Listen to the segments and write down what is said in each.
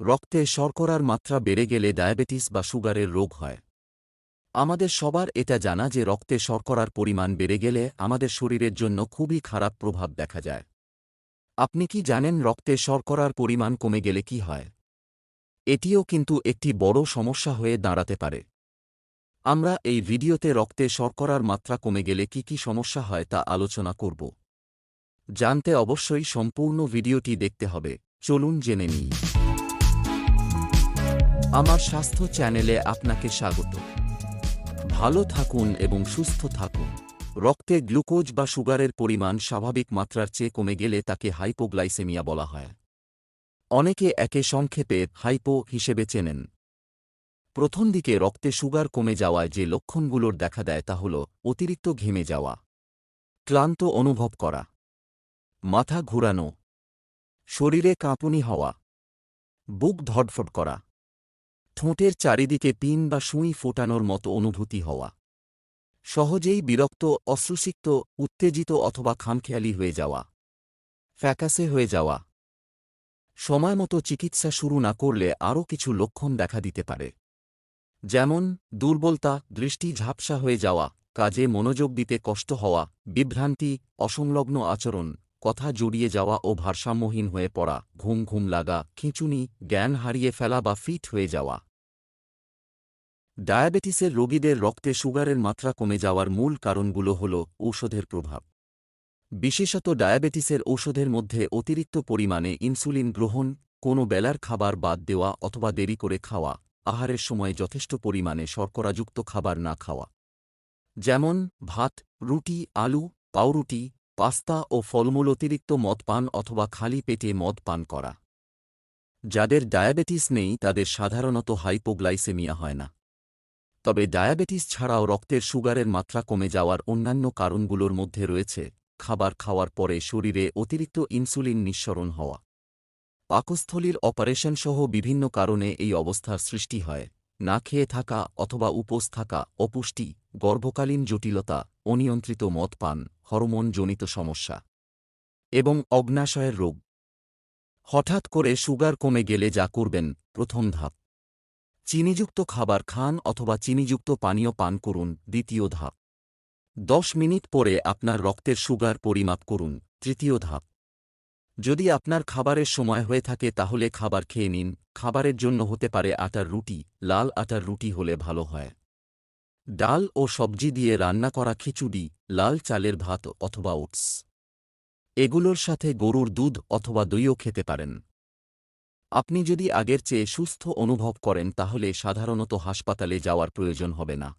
রক্তে শর্করার মাত্রা বেড়ে গেলে ডায়াবেটিস বা সুগারের রোগ হয়। আমাদের সবার এটা জানা যে রক্তে শর্করার পরিমাণ বেড়ে গেলে আমাদের শরীরের জন্য খুবই খারাপ প্রভাব দেখা যায়। আপনি কি জানেন রক্তে শর্করার পরিমাণ কমে গেলে কি হয়? এটিও কিন্তু একটি বড় সমস্যা হয়ে দাঁড়াতে পারে। আমরা এই ভিডিওতে রক্তে শর্করার মাত্রা কমে গেলে কি কি সমস্যা হয় তা আলোচনা করব। জানতে অবশ্যই সম্পূর্ণ ভিডিওটি দেখতে হবে। চলুন জেনে নিই। আমার স্বাস্থ্য চ্যানেলে আপনাকে স্বাগত। ভালো থাকুন এবং সুস্থ থাকুন। রক্তে গ্লুকোজ বা সুগারের পরিমাণ স্বাভাবিক মাত্রার চেয়ে কমে গেলে তাকে হাইপোগ্লাইসেমিয়া বলা হয়। অনেকে একে সংক্ষেপে হাইপো হিসেবে চেনেন। প্রথম দিকে রক্তে সুগার কমে যাওয়ায় যে লক্ষণগুলোর দেখা দেয় তা হল অতিরিক্ত ঘেমে যাওয়া, ক্লান্ত অনুভব করা, মাথা ঘুরানো, শরীরে কাঁপুনি হওয়া, বুক ধডফড করা। ঠোঁটের চারিদিকে পিন বা সুঁই ফোটানোর মতো অনুভূতি হওয়া। সহজেই বিরক্ত, অশ্রুসিক্ত, উত্তেজিত অথবা খামখেয়ালি হয়ে যাওয়া। ফ্যাকাসে হয়ে যাওয়া। সময়মতো চিকিৎসা শুরু না করলে আরও কিছু লক্ষণ দেখা দিতে পারে। যেমন, দুর্বলতা, দৃষ্টি ঝাপসা হয়ে যাওয়া, কাজে মনোযোগ দিতে কষ্ট হওয়া, বিভ্রান্তি, অসংলগ্ন আচরণ, কথা জড়িয়ে যাওয়া ও ভারসাম্যহীন হয়ে পড়া, ঘুম ঘুম লাগা, খিঁচুনি, জ্ঞান হারিয়ে ফেলা বা ফিট হয়ে যাওয়া। ডায়াবেটিসের রোগীদের রক্তে সুগারের মাত্রা কমে যাওয়ার মূল কারণগুলো হল ঔষধের প্রভাব। বিশেষত ডায়াবেটিসের ঔষধের মধ্যে অতিরিক্ত পরিমাণে ইনসুলিন গ্রহণ, কোনো বেলার খাবার বাদ দেওয়া অথবা দেরি করে খাওয়া, আহারের সময় যথেষ্ট পরিমাণে শর্করাযুক্ত খাবার না খাওয়া। যেমন, ভাত, রুটি, আলু, পাউরুটি, পাস্তা ও ফলমূল অতিরিক্ত মদ পান অথবা খালি পেটে মদ পান করা। যাদের ডায়াবেটিস নেই তাদের সাধারণত হাইপোগ্লাইসেমিয়া হয় না। তবে ডায়াবেটিস ছাড়াও রক্তের সুগারের মাত্রা কমে যাওয়ার অন্যান্য কারণগুলোর মধ্যে রয়েছে খাবার খাওয়ার পরে শরীরে অতিরিক্ত ইনসুলিন নিঃসরণ হওয়া। পাকস্থলীর অপারেশন সহ বিভিন্ন কারণে এই অবস্থার সৃষ্টি হয়। না খেয়ে থাকা অথবা উপোস থাকা, অপুষ্টি, গর্ভকালীন জটিলতা, অনিয়ন্ত্রিত মদ পান, হরমোনজনিত সমস্যা এবং অগ্নাশয়ের রোগ। হঠাৎ করে সুগার কমে গেলে যা করবেন, প্রথম ধাপ। চিনিযুক্ত খাবার খান অথবা চিনিযুক্ত পানীয় পান করুন, দ্বিতীয় ধাপ। দশ মিনিট পরে আপনার রক্তের সুগার পরিমাপ করুন, তৃতীয় ধাপ। যদি আপনার খাবারের সময় হয়ে থাকে তাহলে খাবার খেয়ে নিন, খাবারের জন্য হতে পারে আটার রুটি, লাল আটার রুটি হলে ভালো হয়। ডাল ও সবজি দিয়ে রান্না করা খিচুড়ি, লাল চালের ভাত অথবা ওটস। এগুলোর সাথে গরুর দুধ অথবা দইও খেতে পারেন। আপনি যদি আগের চেয়ে সুস্থ অনুভব করেন, তাহলে সাধারণত হাসপাতালে যাওয়ার প্রয়োজন হবে না।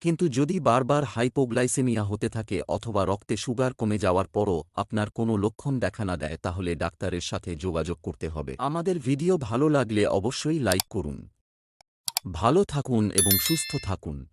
কিন্তু যদি বারবার হাইপোগ্লাইসেমিয়া হতে থাকে অথবা রক্তে সুগার কমে যাওয়ার পরও আপনার কোনো লক্ষণ দেখা না দেয়, তাহলে ডাক্তারের সাথে যোগাযোগ করতে হবে। আমাদের ভিডিও ভালো লাগলে অবশ্যই লাইক করুন। ভালো থাকুন এবং সুস্থ থাকুন।